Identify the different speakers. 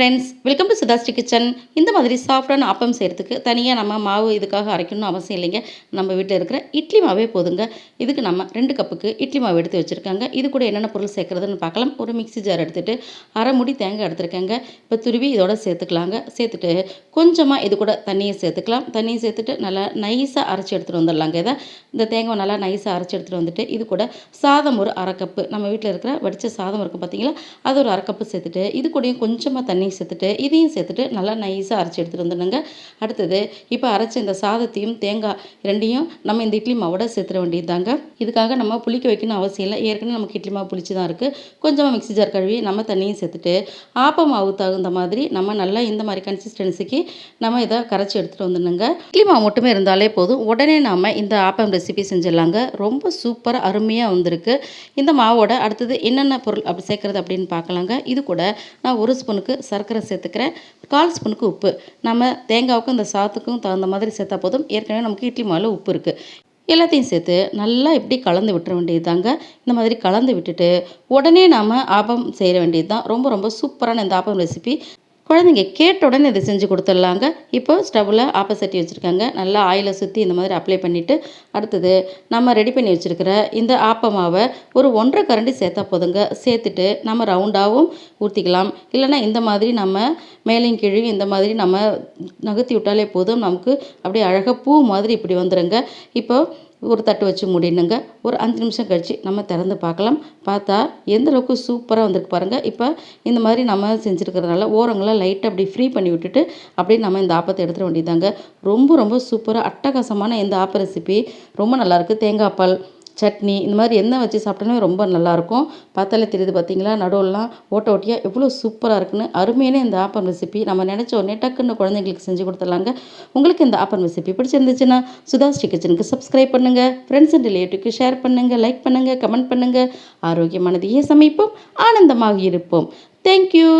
Speaker 1: Friends welcome to Sudhashree kitchen இந்த மாதிரி சாஃப்டான ஆப்பம் செய்கிறதுக்கு தனியாக நம்ம மாவு இதுக்காக அரைக்கணும்னு அவசியம் இல்லைங்க. நம்ம வீட்டில் இருக்கிற இட்லி மாவே போதுங்க. இதுக்கு நம்ம ரெண்டு கப்புக்கு இட்லி மாவு எடுத்து வச்சுருக்காங்க. இது கூட என்னென்ன பொருள் சேர்க்குறதுன்னு பார்க்கலாம். ஒரு மிக்ஸி ஜார் எடுத்துகிட்டு அரை முடி தேங்காய் எடுத்துருக்கேங்க. இப்போ துருவி இதோட சேர்த்துக்கலாங்க. சேர்த்துட்டு கொஞ்சமாக இது கூட தண்ணியை சேர்த்துக்கலாம். தண்ணியை சேர்த்துட்டு நல்லா நைஸாக அரைச்சி எடுத்துகிட்டு வந்துடலாங்க இதை. இந்த தேங்காய் நல்லா நைஸாக அரைச்சி எடுத்துகிட்டு வந்துட்டு இது கூட சாதம் ஒரு அரை கப்பு. நம்ம வீட்டில் இருக்கிற வடித்த சாதம் இருக்கும் பார்த்தீங்களா அது ஒரு அரை கப்பு சேர்த்துட்டு இது கூடயும் கொஞ்சமாக தண்ணி சேர்த்துட்டு இதையும் சேர்த்துட்டு நல்லா நைஸாக அரைச்சி எடுத்துகிட்டு வந்துடுங்க. அடுத்தது இப்போ அரைச்ச இந்த சாதத்தையும் தேங்காய் ரெண்டையும் நம்ம இந்த இட்லி மாவோட சேர்த்துட வேண்டியது தாங்க இதுக்காக நம்ம புளிக்க வைக்கணும் அவசியம் இல்லை. ஏற்கனவே நமக்கு இட்லி மாவு புளிச்சு தான் இருக்குது கொஞ்சமாக மிக்ஸி ஜார் கழுவி நம்ம தண்ணியும் சேர்த்துட்டு ஆப்ப மாவு தகுந்த மாதிரி நம்ம நல்லா இந்த மாதிரி கன்சிஸ்டன்சிக்கு நம்ம இதை கரைச்சி எடுத்துகிட்டு வந்துடுங்க. இட்லி மாவு மட்டுமே இருந்தாலே போதும். உடனே நாம் இந்த ஆப்பம் ரெசிபி செஞ்சிடலாங்க. ரொம்ப சூப்பராக அருமையாக வந்திருக்கு. இந்த மாவோட அடுத்தது என்னென்ன பொருள் அப்படி சேர்க்குறது அப்படின்னு பார்க்கலாங்க. இது கூட நான் ஒரு ஸ்பூனுக்கு சர்க்கரை சேர்த்துக்கிறேன். கால் ஸ்பூனுக்கு உப்பு. நம்ம தேங்காவுக்கும் இந்த சாத்துக்கும் தகுந்த மாதிரி சேர்த்தா போதும். ஏற்கனவே நமக்கு இட்லி மாவில் உப்பு இருக்குது எல்லாத்தையும் சேர்த்து நல்லா இப்படி கலந்து விட்டுற வேண்டியது தாங்க இந்த மாதிரி கலந்து விட்டுட்டு உடனே நாம் ஆப்பம் செய்ய வேண்டியது தான் ரொம்ப ரொம்ப சூப்பரான இந்த ஆப்பம் ரெசிபி குழந்தைங்க கேட்ட உடனே இதை செஞ்சு கொடுத்துடலாங்க. இப்போ ஸ்டவ்வில் ஆப்போசிட்டி வச்சுருக்காங்க. நல்லா ஆயிலை சுற்றி இந்த மாதிரி அப்ளை பண்ணிவிட்டு அடுத்தது நம்ம ரெடி பண்ணி வச்சுருக்கிற இந்த ஆப்ப மாவை ஒரு ஒன்றரை கரண்டி சேர்த்தா போதுங்க. சேர்த்துட்டு நம்ம ரவுண்டாகவும் ஊற்றிக்கலாம் இல்லைனா இந்த மாதிரி நம்ம மேலையும் கீழையும் இந்த மாதிரி நம்ம நகர்த்தி விட்டாலே போதும். நமக்கு அப்படியே அழகாக பூ மாதிரி இப்படி வந்துடுங்க இப்போ ஒரு தட்டு வச்சு மூடினுங்க ஒரு அஞ்சு நிமிஷம் கழித்து நம்ம திறந்து பார்க்கலாம். பார்த்தா எந்த அளவுக்கு சூப்பராக வந்திருக்கு பாருங்கள் இப்போ இந்த மாதிரி நம்ம செஞ்சுருக்கிறதுனால ஓரங்களை லைட்டாக அப்படி ஃப்ரீ பண்ணி விட்டுட்டு அப்படியே நம்ம இந்த ஆப்பத்தை எடுத்துட வேண்டியதாங்க ரொம்ப ரொம்ப சூப்பராக அட்டகாசமான இந்த ஆப்ப ரெசிபி ரொம்ப நல்லாயிருக்கு தேங்காய் பால். சட்னி இந்த மாதிரி என்ன வச்சு சாப்பிட்டோன்னே ரொம்ப நல்லாயிருக்கும். பார்த்தாலே தெரியுது பார்த்தீங்களா? நடுவுலாம் ஓட்ட ஓட்டியாக எவ்வளோ சூப்பராக இருக்குன்னு. அருமையான இந்த ஆப்பம் ரெசிபி. நம்ம நினச்ச உடனே டக்குன்னு குழந்தைங்களுக்கு செஞ்சு கொடுத்துடலாங்க. உங்களுக்கு இந்த ஆப்பம் ரெசிபி பிடிச்சிருந்துச்சுன்னா சுதாஸ்ரீ கிச்சனுக்கு சப்ஸ்கிரைப் பண்ணுங்கள் ஃப்ரெண்ட்ஸ் அண்ட் ரிலேட்டிவ்க்கு ஷேர் பண்ணுங்கள் லைக் பண்ணுங்கள் கமெண்ட் பண்ணுங்கள் ஆரோக்கியமானதையே சமைப்போம் ஆனந்தமாக இருப்போம். தேங்க்யூ